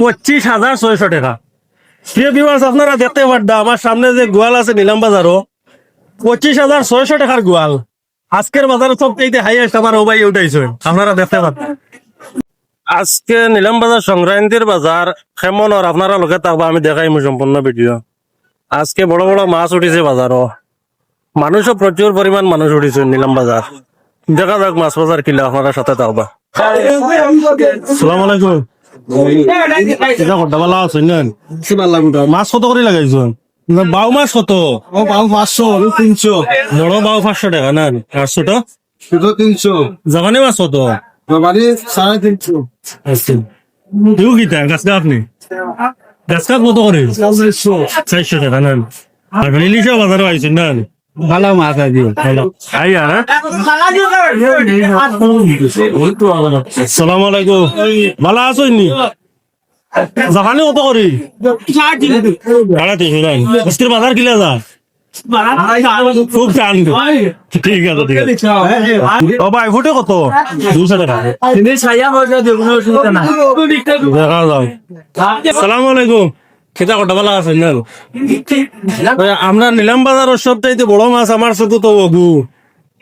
পঁচিশ হাজার ছয়শো টাকা। প্রিয় ভিউয়ার্স আপনারা দেখতে পারডা আমার সামনে যে গোয়াল আছে নিলাম বাজারও পঁচিশ হাজার ছয়শো টাকার গোয়াল। আজকের বাজারে সবচেয়ে হাইয়েস্ট আমার ও ভাই উঠাইছে। আপনারা দেখতে পাচ্ছেন আজকে নিলাম বাজার সংক্রান্তির বাজার কেমন আর আপনারা লোকে থাকবা আমি দেখাই সম্পূর্ণ ভিডিও। আজকে বড় বড় মাছ উঠেছে বাজারও মানুষও প্রচুর পরিমাণ মানুষ উঠেছে নিলাম বাজার দেখা যাক মাছ বাজার কিলা আপনারা সাথে থাকবা। সালাম আলাইকুম। মাছ কত করে লাগাইছো না, বাউ মাছ কত? বাবু পাঁচশো তিনশো। বড় বাউ পাঁচশো টাকা না আটশো শুধু তিনশো। জাপানি মাছ কত? বাড়ি সাড়ে তিনশো। দিও কিতা গাছ আপনি গাছ কাপ কত করে? চারশো। টাকা না আর ইলিশও বাজারে আইছেন না ভালো মাছ আছে ভালো। আই আর সালাম আলাইকুম ভালো আছো নি জাপানি কত করে ভাড়া নাই আজকের বাজার কিলা যা? খুব টান ঠিক আছে ঠিক আছে। ও ভাই ফুটে কত? দুশো টাকা। দেখা যাও সালাম আলাইকুম খেতা কটা বেলা আছে না আমরা নিলাম বাজারের সবচাইতে বড় মাছ আমার চোখে তো বগু।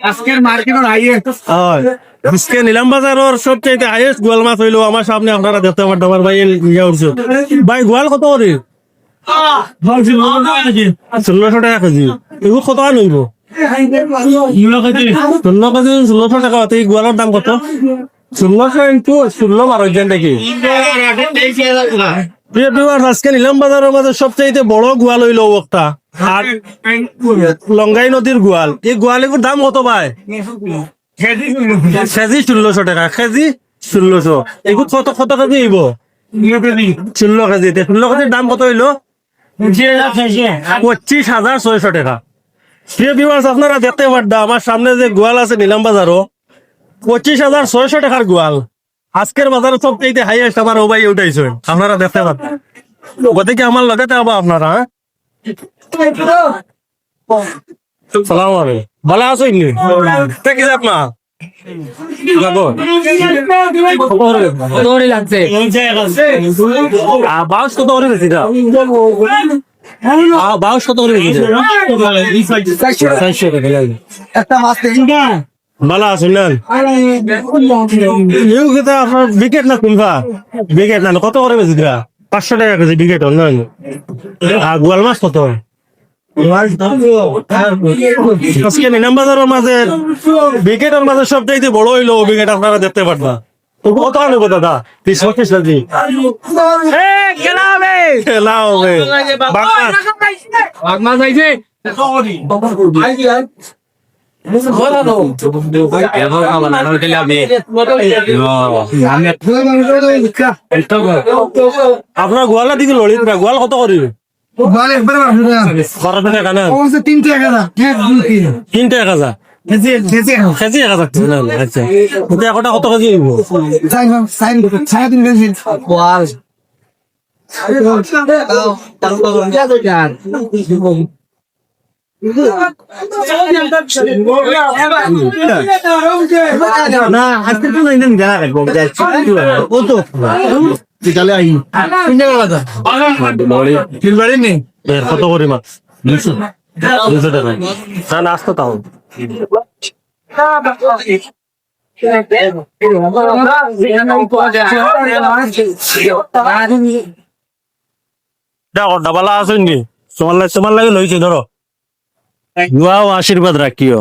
আজকের মার্কেটের হাইয়ে হয়। আজকে নিলাম বাজারের সবচাইতে হাইয়েস্ট গোয়াল মাছ হইল আমার সামনে আপনারা দেখতে আমার ভাই ইয়া উঠছে। ভাই গোয়াল কত করে ষোলোশো টাকা কেজি। এগুলো কত টাকা নইব ষোলো কেজি ষোলোশো টাকা। এই গোয়ালের দাম কত? ষোলোশো ইন্টু ষোলো বারো নাকি প্রিয় ভিউয়ার্স আজকে নিলাম বাজারের মাঝে সবচাইতে বড় গোয়াল হইল একটা আর লঙ্গাই নদীর গোয়াল। এই গোয়ালিগুর দাম কত ভাই? কেজি ষোলোশো টাকা, কেজি ষোলোশো। এগুলো কত কত কেজি হইব? ষোলো কেজি। ষোলো কেজির দাম কত হইল? পঁচিশ হাজার ছয়শো টাকা। প্রিয় ভিউয়ার্স আপনারা দেখতে পারডা আমার সামনে যে গোয়াল আছে নিলাম পঁচিশ হাজার ছয়শো টাকার গোয়াল। আজকের বাজারে সবচেয়ে হাইয়েস্ট আমার ও ভাই উঠাইছে আপনারা দেখতে পাচ্ছেন গতিকে আমার লগে থাকব আপনারা হ্যাঁ? সালাম ভালো আছো ইনি কি আপনার যাব বাউশ কত করে বেশি বাউশ কত করে বেশি চারশো টাকা। লাগে একটা মাছ ভালো আছেন না ইউ কেতা আপনার বিকেট না কোনবা? না, কত করে বেশি দিবা পাঁচশো টাকা কেজি বিকেট না আর গোয়াল মাছ কত? মাঝে বিকেটের মাঝে বড় হইল বিকেট, আপনারা দেখতে পারবা। দাদা? খেলা হবে। বাংলা আপনার গোয়ালা দিকে লড়িত না গোয়াল কত করিবে তিনটে এক হাজার তিনটা এক হাজার কেজি এক হাজার আচ্ছা একটা কত কেজি হইব সাড়ে তিন কেজি না আজকে তো নাই জানা রাখব ও তো তাহলে আই ফিলবাড়ি নেই? এর কত করি মাছ? দুশো দুশো টাকা। না না আসতো তাও। দেখো ডাবালা আছে নি তোমার লাগে তোমার লাগে লইছি ধরো। দোয়া ও আশীর্বাদ রাখিও।